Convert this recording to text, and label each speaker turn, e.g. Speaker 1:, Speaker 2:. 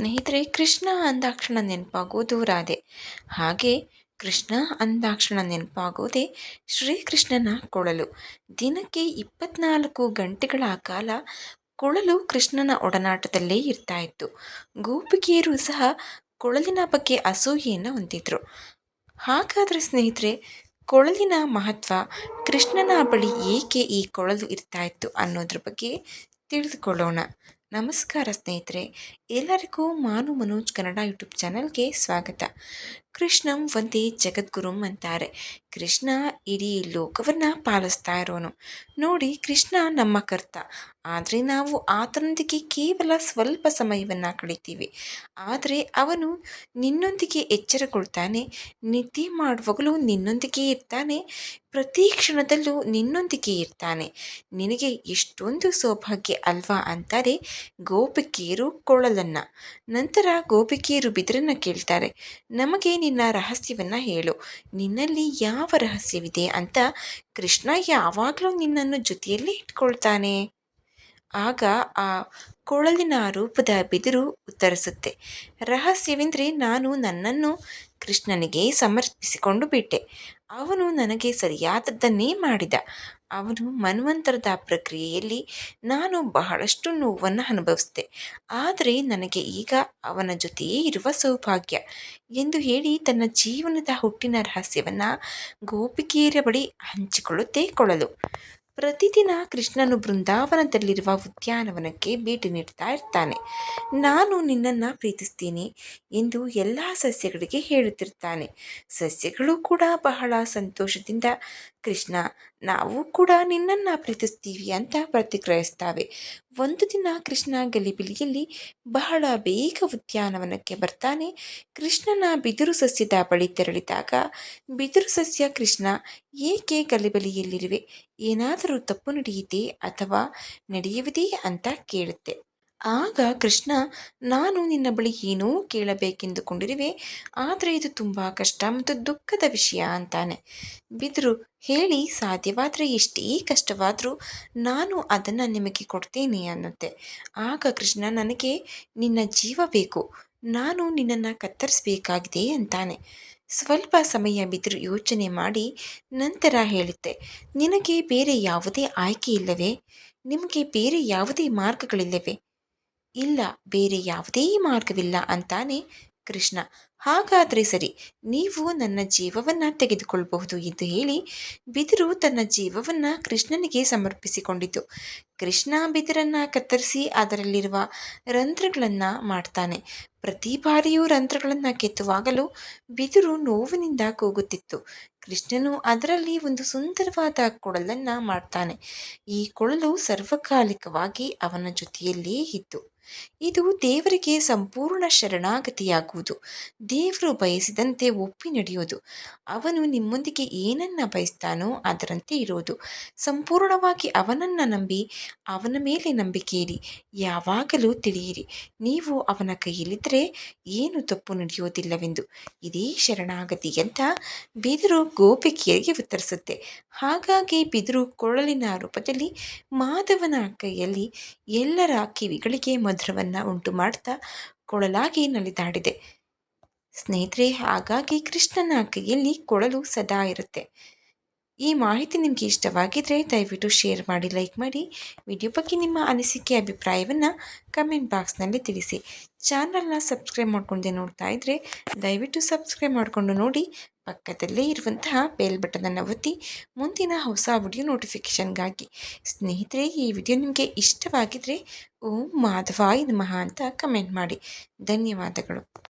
Speaker 1: ಸ್ನೇಹಿತರೆ, ಕೃಷ್ಣ ಅಂದಾಕ್ಷಣ ನೆನಪಾಗೋದು ರಾಧೆ. ಹಾಗೆ ಕೃಷ್ಣ ಅಂದಾಕ್ಷಣ ನೆನಪಾಗೋದೇ ಶ್ರೀಕೃಷ್ಣನ ಕೊಳಲು. ದಿನಕ್ಕೆ ಇಪ್ಪತ್ನಾಲ್ಕು ಗಂಟೆಗಳ ಕಾಲ ಕೊಳಲು ಕೃಷ್ಣನ ಒಡನಾಟದಲ್ಲೇ ಇರ್ತಾ ಇತ್ತು. ಗೋಪಿಕೆಯರು ಸಹ ಕೊಳಲಿನ ಬಗ್ಗೆ ಅಸೂಯೆಯನ್ನು ಹೊಂದಿದ್ರು. ಹಾಗಾದರೆ ಸ್ನೇಹಿತರೆ, ಕೊಳಲಿನ ಮಹತ್ವ ಕೃಷ್ಣನ ಬಳಿ ಏಕೆ ಈ ಕೊಳಲು ಇರ್ತಾ ಇತ್ತು ಅನ್ನೋದ್ರ ಬಗ್ಗೆ ತಿಳಿದುಕೊಳ್ಳೋಣ. ನಮಸ್ಕಾರ ಸ್ನೇಹಿತರೆ, ಎಲ್ಲರಿಗೂ ಮಾನು ಮನೋಜ್ ಕನ್ನಡ ಯೂಟ್ಯೂಬ್ ಚಾನಲ್ಗೆ ಸ್ವಾಗತ. ಕೃಷ್ಣಂ ಒಂದೇ ಜಗದ್ಗುರುಂ ಅಂತಾರೆ. ಕೃಷ್ಣ ಇಡೀ ಲೋಕವನ್ನು ಪಾಲಿಸ್ತಾ ಇರೋನು. ನೋಡಿ, ಕೃಷ್ಣ ನಮ್ಮ ಕರ್ತ. ಆದರೆ ನಾವು ಆತನೊಂದಿಗೆ ಕೇವಲ ಸ್ವಲ್ಪ ಸಮಯವನ್ನು ಕಳಿತೀವಿ. ಆದರೆ ಅವನು ನಿನ್ನೊಂದಿಗೆ ಎಚ್ಚರಗೊಳ್ತಾನೆ, ನಿದ್ದೆ ಮಾಡುವಾಗಲೂ ನಿನ್ನೊಂದಿಗೆ ಇರ್ತಾನೆ, ಪ್ರತಿ ಕ್ಷಣದಲ್ಲೂ ನಿನ್ನೊಂದಿಗೆ ಇರ್ತಾನೆ. ನಿನಗೆ ಎಷ್ಟೊಂದು ಸೌಭಾಗ್ಯ ಅಲ್ವಾ ಅಂತಾರೆ ಗೋಪಿಕೆಯರು ಕೊಳಲನ್ನು. ನಂತರ ಗೋಪಿಕೆಯರು ಬಿದಿರನ್ನು ಕೇಳ್ತಾರೆ, ನಮಗೆ ನಿನ್ನ ರಹಸ್ಯವನ್ನು ಹೇಳು. ನಿನ್ನಲ್ಲಿ ಯಾವ ರಹಸ್ಯವಿದೆ ಅಂತ ಕೃಷ್ಣ ಯಾವಾಗಲೂ ನಿನ್ನನ್ನು ಜೊತೆಯಲ್ಲೇ ಇಟ್ಕೊಳ್ತಾನೆ. ಆಗ ಆ ಕೊಳಲಿನ ರೂಪದ ಬಿದಿರು ಉತ್ತರಿಸುತ್ತೆ, ರಹಸ್ಯವೆಂದರೆ ನಾನು ನನ್ನನ್ನು ಕೃಷ್ಣನಿಗೆ ಸಮರ್ಪಿಸಿಕೊಂಡು ಬಿಟ್ಟೆ. ಅವನು ನನಗೆ ಸರಿಯಾದದ್ದನ್ನೇ ಮಾಡಿದ. ಅವನು ಮನ್ವಂತರದ ಪ್ರಕ್ರಿಯೆಯಲ್ಲಿ ನಾನು ಬಹಳಷ್ಟು ನೋವನ್ನು ಅನುಭವಿಸಿದೆ. ಆದರೆ ನನಗೆ ಈಗ ಅವನ ಜೊತೆಯೇ ಇರುವ ಸೌಭಾಗ್ಯ ಎಂದು ಹೇಳಿ ತನ್ನ ಜೀವನದ ಹುಟ್ಟಿನ ರಹಸ್ಯವನ್ನು ಗೋಪಿಕೆಯರ ಬಳಿ ಹಂಚಿಕೊಳ್ಳುತ್ತೇ ಕೊಳಲು ಪ್ರತಿದಿನ ಕೃಷ್ಣನು ಬೃಂದಾವನದಲ್ಲಿರುವ ಉದ್ಯಾನವನಕ್ಕೆ ಭೇಟಿ ನೀಡ್ತಾ ಇರ್ತಾನೆ. ನಾನು ನಿನ್ನನ್ನು ಪ್ರೀತಿಸ್ತೀನಿ ಎಂದು ಎಲ್ಲ ಸಸ್ಯಗಳಿಗೆ ಹೇಳುತ್ತಿರ್ತಾನೆ. ಸಸ್ಯಗಳು ಕೂಡ ಬಹಳ ಸಂತೋಷದಿಂದ ಕೃಷ್ಣ ನಾವು ಕೂಡ ನಿನ್ನನ್ನು ಪ್ರೀತಿಸ್ತೀವಿ ಅಂತ ಪ್ರತಿಕ್ರಿಯಿಸ್ತವೆ. ಒಂದು ದಿನ ಕೃಷ್ಣ ಗಲಿಬಿಲಿಯಲ್ಲಿ ಬಹಳ ಬೇಗ ಉದ್ಯಾನವನಕ್ಕೆ ಬರ್ತಾನೆ. ಕೃಷ್ಣನ ಬಿದಿರು ಸಸ್ಯದ ಬಳಿ ತೆರಳಿದಾಗ, ಬಿದಿರು ಸಸ್ಯ ಕೃಷ್ಣ ಏಕೆ ಗಲಿಬಲಿಯಲ್ಲಿರುವೆ? ಏನಾದರೂ ತಪ್ಪು ನಡೆಯಿತೇ ಅಥವಾ ನಡೆಯುವುದೇ ಅಂತ ಕೇಳುತ್ತೆ. ಆಗ ಕೃಷ್ಣ, ನಾನು ನಿನ್ನ ಬಳಿ ಏನೂ ಕೇಳಬೇಕೆಂದುಕೊಂಡಿರುವೆ. ಆದರೆ ಇದು ತುಂಬ ಕಷ್ಟ ಮತ್ತು ದುಃಖದ ವಿಷಯ, ಅಂತಾನೆ. ಬಿದ್ರು, ಹೇಳಿ, ಸಾಧ್ಯವಾದರೆ ಎಷ್ಟೇ ಕಷ್ಟವಾದರೂ ನಾನು ಅದನ್ನು ನಿಮಗೆ ಕೊಡ್ತೇನೆ, ಅನ್ನುತ್ತೆ. ಆಗ ಕೃಷ್ಣ, ನನಗೆ ನಿನ್ನ ಜೀವ ಬೇಕು. ನಾನು ನಿನ್ನನ್ನು ಕತ್ತರಿಸಬೇಕಾಗಿದೆ, ಅಂತಾನೆ. ಸ್ವಲ್ಪ ಸಮಯ ಬಿದಿರು ಯೋಚನೆ ಮಾಡಿ ನಂತರ ಹೇಳುತ್ತೆ, ನಿನಗೆ ಬೇರೆ ಯಾವುದೇ ಆಯ್ಕೆ ಇಲ್ಲವೇ? ನಿಮಗೆ ಬೇರೆ ಯಾವುದೇ ಮಾರ್ಗಗಳಿಲ್ಲವೇ? ಇಲ್ಲ, ಬೇರೆ ಯಾವುದೇ ಮಾರ್ಗವಿಲ್ಲ ಅಂತಾನೆ ಕೃಷ್ಣ. ಹಾಗಾದರೆ ಸರಿ, ನೀವು ನನ್ನ ಜೀವವನ್ನು ತೆಗೆದುಕೊಳ್ಳಬಹುದು ಎಂದು ಹೇಳಿ ಬಿದಿರು ತನ್ನ ಜೀವವನ್ನು ಕೃಷ್ಣನಿಗೆ ಸಮರ್ಪಿಸಿಕೊಂಡಿತು. ಕೃಷ್ಣ ಬಿದಿರನ್ನು ಕತ್ತರಿಸಿ ಅದರಲ್ಲಿರುವ ರಂಧ್ರಗಳನ್ನು ಮಾಡ್ತಾನೆ. ಪ್ರತಿ ಬಾರಿಯೂ ರಂಧ್ರಗಳನ್ನು ಕೆತ್ತುವಾಗಲೂ ಬಿದಿರು ನೋವಿನಿಂದ ಕೂಗುತ್ತಿತ್ತು. ಕೃಷ್ಣನು ಅದರಲ್ಲಿ ಒಂದು ಸುಂದರವಾದ ಕೊಳಲನ್ನು ಮಾಡ್ತಾನೆ. ಈ ಕೊಳಲು ಸರ್ವಕಾಲಿಕವಾಗಿ ಅವನ ಜೊತೆಯಲ್ಲೇ ಇತ್ತು. ಇದು ದೇವರಿಗೆ ಸಂಪೂರ್ಣ ಶರಣಾಗತಿಯಾಗುವುದು. ದೇವರು ಬಯಸಿದಂತೆ ಒಪ್ಪಿ ನಡೆಯೋದು. ಅವನು ನಿಮ್ಮೊಂದಿಗೆ ಏನನ್ನ ಬಯಸ್ತಾನೋ ಅದರಂತೆ ಇರೋದು. ಸಂಪೂರ್ಣವಾಗಿ ಅವನನ್ನು ನಂಬಿ, ಅವನ ಮೇಲೆ ನಂಬಿಕೆ ಇರಿ. ಯಾವಾಗಲೂ ತಿಳಿಯಿರಿ. ನೀವು ಅವನ ಕೈಯಲ್ಲಿದ್ದರೆ ಏನು ತಪ್ಪು ನಡೆಯೋದಿಲ್ಲವೆಂದು. ಇದೇ ಶರಣಾಗತಿ ಅಂತ ಬಿದಿರು ಗೋಪಿಕೆಯರಿಗೆ ಉತ್ತರಿಸುತ್ತೆ. ಹಾಗಾಗಿ ಬಿದಿರು ಕೊಳಲಿನ ರೂಪದಲ್ಲಿ ಮಾಧವನ ಕೈಯಲ್ಲಿ ಎಲ್ಲರ ಕಿವಿಗಳಿಗೆ ಮಧುರವನ್ನು ಉಂಟು ಮಾಡ್ತಾ ಕೊಳಲಾಗಿ ನಲಿದಾಡಿದೆ. ಸ್ನೇಹಿತರೆ, ಹಾಗಾಗಿ ಕೃಷ್ಣನ ಕೈಯಲ್ಲಿ ಕೊಳಲು ಸದಾ ಇರುತ್ತೆ. ಈ ಮಾಹಿತಿ ನಿಮಗೆ ಇಷ್ಟವಾಗಿದ್ದರೆ ದಯವಿಟ್ಟು ಶೇರ್ ಮಾಡಿ, ಲೈಕ್ ಮಾಡಿ. ವಿಡಿಯೋ ಬಗ್ಗೆ ನಿಮ್ಮ ಅನಿಸಿಕೆ, ಅಭಿಪ್ರಾಯವನ್ನು ಕಮೆಂಟ್ ಬಾಕ್ಸ್ನಲ್ಲಿ ತಿಳಿಸಿ. ಚಾನಲ್ನ ಸಬ್ಸ್ಕ್ರೈಬ್ ಮಾಡ್ಕೊಂಡೆ ನೋಡ್ತಾ ಇದ್ದರೆ ದಯವಿಟ್ಟು ಸಬ್ಸ್ಕ್ರೈಬ್ ಮಾಡಿಕೊಂಡು ನೋಡಿ. ಪಕ್ಕದಲ್ಲೇ ಇರುವಂತಹ ಬೇಲ್ ಬಟನನ್ನು ಒತ್ತಿ ಮುಂದಿನ ಹೊಸ ವಿಡಿಯೋ ನೋಟಿಫಿಕೇಷನ್ಗಾಗಿ ಸ್ನೇಹಿತರೆ, ಈ ವಿಡಿಯೋ ನಿಮಗೆ ಇಷ್ಟವಾಗಿದ್ದರೆ ಓಂ ಮಾಧವಾಯ ನಮಃ ಅಂತ ಕಮೆಂಟ್ ಮಾಡಿ. ಧನ್ಯವಾದಗಳು.